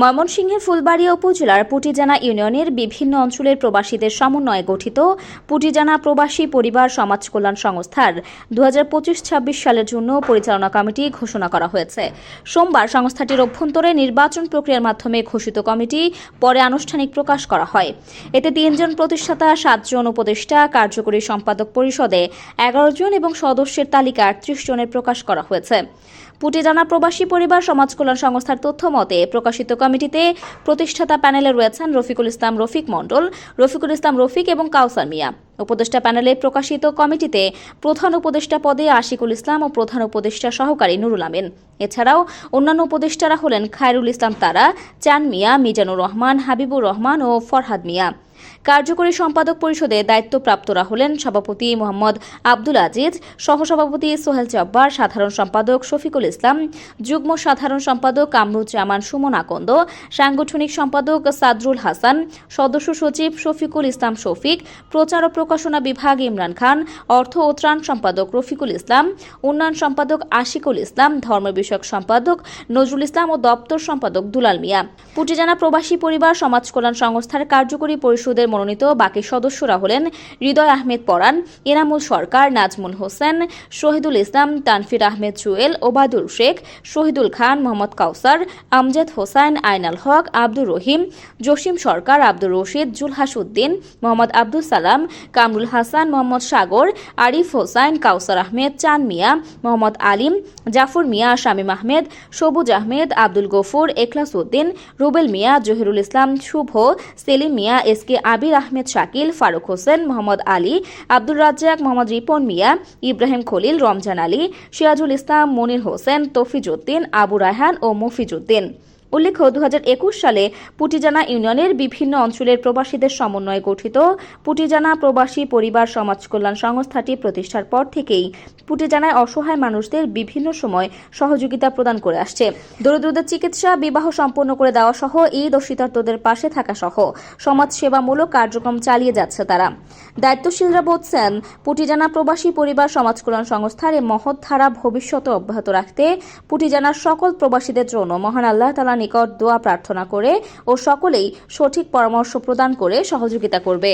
ময়মনসিংহের ফুলবাড়িয়া উপজেলার পুটিজানা ইউনিয়নের বিভিন্ন অঞ্চলের প্রবাসীদের সমন্বয়ে গঠিত পুটিজানা প্রবাসী পরিবার সমাজ কল্যাণ সংস্থার দু হাজার পঁচিশ ছাব্বিশ সালের জন্য পরিচালনা কমিটি ঘোষণা করা হয়েছে। সোমবার সংস্থাটির অভ্যন্তরে নির্বাচন প্রক্রিয়ার মাধ্যমে ঘোষিত কমিটি পরে আনুষ্ঠানিক প্রকাশ করা হয়। এতে তিনজন প্রতিষ্ঠাতা, সাতজন উপদেষ্টা, কার্যকরী সম্পাদক পরিষদে এগারো জন এবং সদস্যের তালিকা আটত্রিশ জনের প্রকাশ করা হয়েছে। পুটিজানা প্রবাসী পরিবার সমাজ কল্যাণ সংস্থার তথ্য মতে প্রকাশিত কমিটিতে প্রতিষ্ঠাতা প্যানেলে রয়েছেন রফিকুল ইসলাম রফিক মণ্ডল, রফিকুল ইসলাম রফিক এবং কাউসার মিয়া। উপদেষ্টা প্যানেলে প্রকাশিত কমিটিতে প্রধান উপদেষ্টা পদে আশিকুল ইসলাম ও প্রধান উপদেষ্টা সহকারী নুরুল আমিন। এছাড়াও অন্যান্য উপদেষ্টারা হলেন খায়রুল ইসলাম তারা, চান মিয়া, মিজানুর রহমান, হাবিবুর রহমান ও ফরহাদ মিয়া। কার্যকরী সম্পাদক পরিষদে দায়িত্বপ্রাপ্তরা হলেন সভাপতি মোহাম্মদ আব্দুল আজিজ, সহসভাপতি সোহেল জব্বার, সাধারণ সম্পাদক শফিকুল ইসলাম, যুগ্ম সাধারণ সম্পাদক কামরুজ্জামান সুমন আকন্দ, সাংগঠনিক সম্পাদক সাদরুল হাসান, সদস্য সচিব শফিকুল ইসলাম শফিক, প্রচার ও প্রকাশনা বিভাগ ইমরান খান, অর্থ ও ত্রাণ সম্পাদক রফিকুল ইসলাম, উন্নয়ন সম্পাদক আশিকুল ইসলাম, ধর্ম বিষয়ক সম্পাদক নজরুল ইসলাম ও দপ্তর সম্পাদক দুলাল মিয়া। পুটিজানা প্রবাসী পরিবার সমাজ কল্যাণ সংস্থার কার্যকরী পরিষদের মনোনীত বাকি সদস্যরা হলেন হৃদয় আহমেদ পরান এনামুল সরকার, নাজমুল হোসেন, শহীদুল ইসলাম, তানফির আহমেদ জুয়েল ওবায়দুল শেখ, শহীদুল খান, মোহাম্মদ কাউসার, আমজাদ হোসাইন, আইনাল হক, আব্দুর রহিম, জসিম সরকার, আব্দুর রশিদ, জুলহাস উদ্দিন, মোহাম্মদ আব্দুল সালাম, কামরুল হাসান, মোহাম্মদ সাগর, আরিফ হোসাইন, কাউসার আহমেদ চান মিয়া, মোহাম্মদ আলিম, জাফর মিয়া, শামীম আহমেদ, সবুজ আহমেদ, আব্দুল গফুর, এখলাস উদ্দিন, রুবেল মিয়া, জহিরুল ইসলাম, শুভ, সেলিম মিয়া, এস কে আবির আহমেদ শাকিল, ফারুক হোসেন, মোহাম্মদ আলী, আব্দুর রাজ্জাক, মোহাম্মদ রিপন মিয়া, ইব্রাহিম খলিল, রমজান আলী, সিরাজুল ইসলাম, মনির হোসেন তফিজুদ্দিন আবু রায়হান ও মফিজউদ্দিন উল্লেখ্য দু হাজার একুশ সালে পুটিজানা ইউনিয়নের বিভিন্ন অঞ্চলের প্রবাসীদের সমন্বয়ে গঠিত পুটিজানা প্রবাসী পরিবার সমাজ কল্যাণ সংস্থাটি প্রতিষ্ঠার পর থেকেই পুটিজানায় অসহায় মানুষদের বিভিন্ন সময় সহযোগিতা প্রদান করে আসছে। দরিদ্রদের চিকিৎসা, বিবাহ সম্পন্ন করে দেওয়া সহ ঈদ ও শীতার্তদের পাশে থাকা সহ সমাজ সেবামূলক কার্যক্রম চালিয়ে যাচ্ছে তারা। দায়িত্বশীলরা বলছেন, পুটিজানা প্রবাসী পরিবার সমাজ কল্যাণ সংস্থার এই মহৎ ধারা ভবিষ্যতে অব্যাহত রাখতে পুটিজানার সকল প্রবাসীদের জন্য মহান আল্লাহ তালা নিকট দোয়া প্রার্থনা করে ও সকলেই সঠিক পরামর্শ প্রদান করে সহযোগিতা করবে।